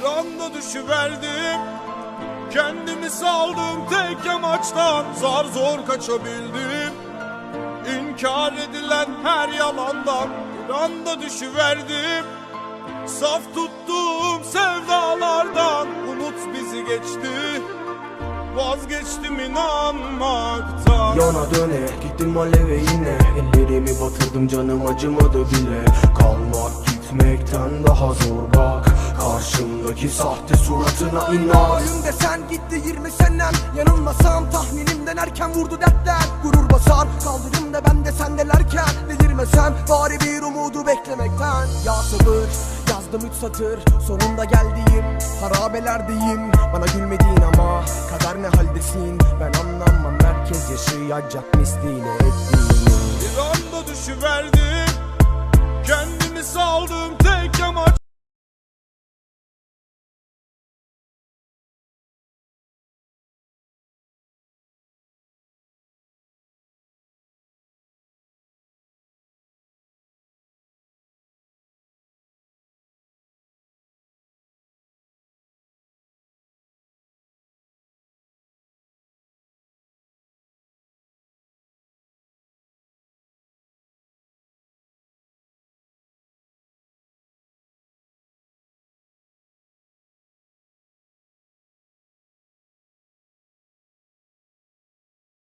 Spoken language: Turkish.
Bir anda düşüverdim Kendimi saldım tek amaçtan. Zar zor kaçabildim. İnkar edilen her yalandan Bir anda düşüverdim Saf tuttuğum sevdalardan Unut bizi geçti. Vazgeçtim inanmaktan. Yana döne gittim aleve yine. Ellerimi batırdım canım acımadı bile. Kalmak gitmekten daha zor bak Karşımdaki sahte suratına inan. Önümde sen gitti 20 senem. Yanılmasam tahminimden erken vurdu dertler. Gurur basar kaldırımda ben de sendelerken Delirmesem bari bir umudu beklemekten. Ya sabır yazdım üç satır. Sonunda geldiğim harabelerdeyim. Bana gülmediğin ama kader ne haldesin? Ben anlamam herkes yaşayacak misliyle ettiğini. Bir anda düşüverdim. Kendimi saldım